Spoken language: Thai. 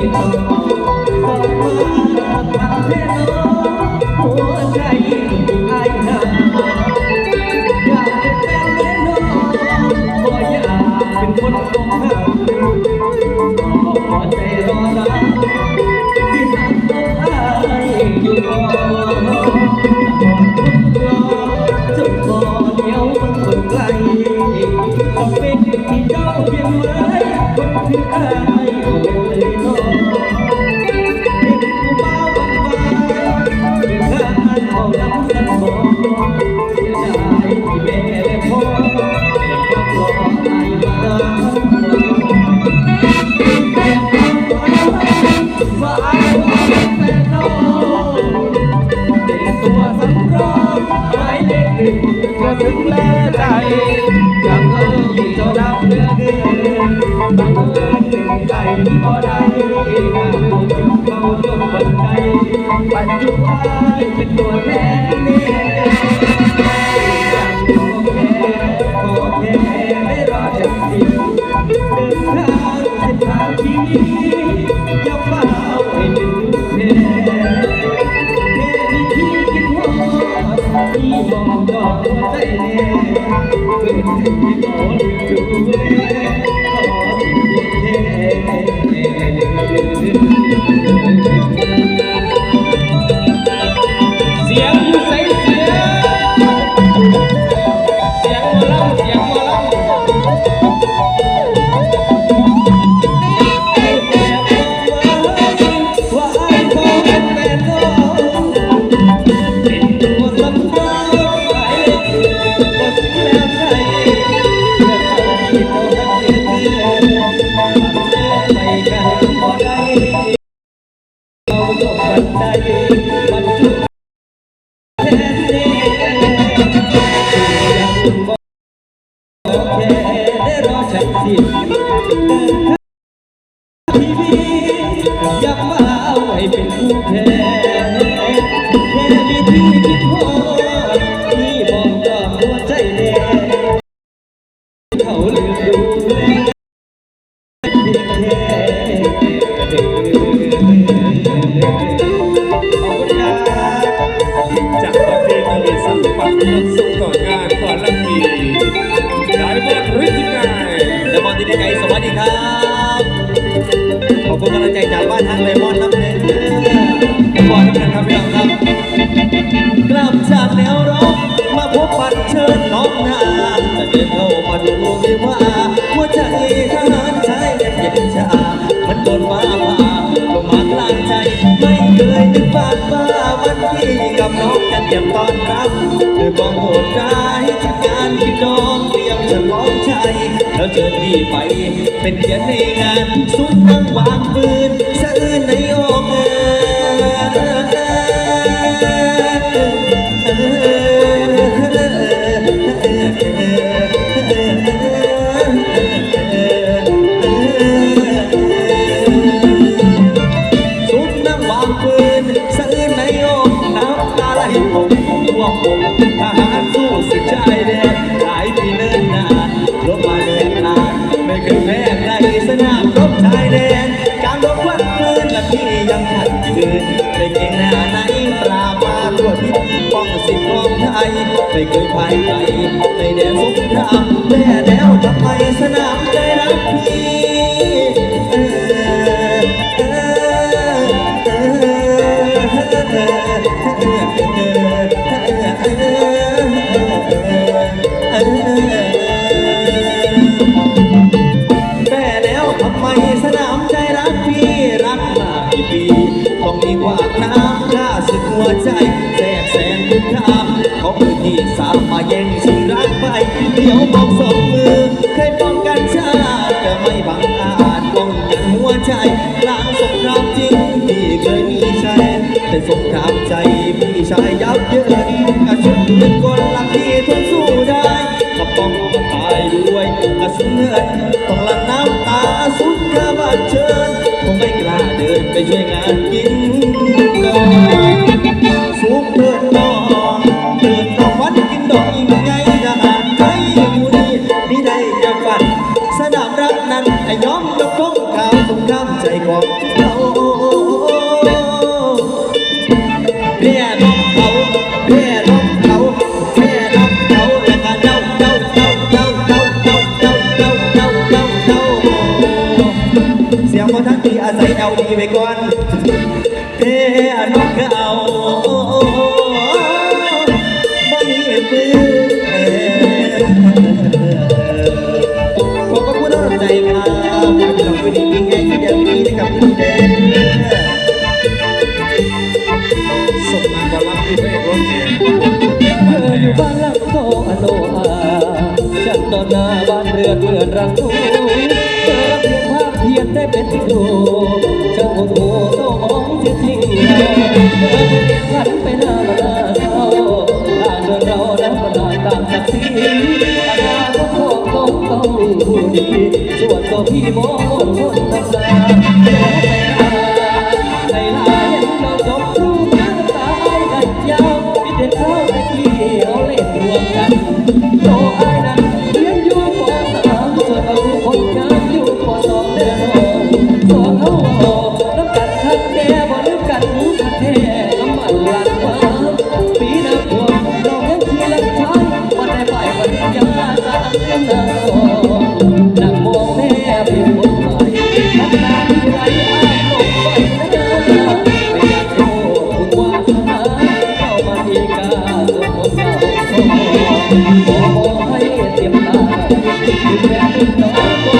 Oh. Rama ถึงแม้ใจยังคงยิ่งเท่าดำเนื้เกลือยังคงถึงใจที่ได้ say ที่ วิวาหัวใจทหารชายเย็นเย็นชา มันโดนฟ้าผ่าลงมากลางใจ ไม่เคยนึกฝันว่าวันที่กับน้องจะเตรียมตอนรับด้วยความโหดร้ายจากการที่น้องเตรียมจะล้อมใจ แล้วเจอที่ไป เป็นเกียรติในงานสุดนั่งวางปืนสะอื้นในอกเอ ไม่เคยไปในแดนสงครามแม่แล้วจะไปสนามใจรักพี่รักมากี่ปี ต้องมีคว่าน้ำกล้าสึกหัวใจ ดี๋ยวมองสองมือเคยป้องกันชาติแต่ไม่บังอาจป้องกันหัวใจกลางสงครามจริงที่เคยมีชัยแต่สงครามใจพี่ชายยับเยินกระชุนเป็นคนหลักที่ทนสู้ได้ก็ต้องตายด้วยกระสุนเงินต้องหลั่งน้ำตาสุดกระบาดเชิญคงไม่กล้าเดินไปช่วยงานกิน ไอ้ย้อมยกธงขาวสงครามใจของเราเรียน้องเขาเรียน้องเขาเรียน้องเขาแล้วก็เจ้าเจ้าเจ้าเจ้าเจ้าเจ้าเจ้าเจ้าเจ้าเจ้าเจ้าเสียงของท่านที่อาศัยเอาดีไว้ก่อนเรียน้องเขา เธออยู่บ้านหลังโซอโนอาฉันตอนหน้าบ้านเรือนเหมือนรังตูเธอรักเพียงภาพเพียงได้เป็นครูช่างโหดโหดโตมองเสีทิ้งเธอเรีนขันไปหน้ามาหน้าเขาอ่านเรื่อเรานั้นก็ได้ตามศักทีอนาคตขอต้องต้องผู้ดีส่วนตัวพี่มองคนคนต่าง เด็ดเข้าไปเที่ยวเล่นรวมกันโตไอ้ บอกให้เตรียมตาถึงแม้คุณน้อง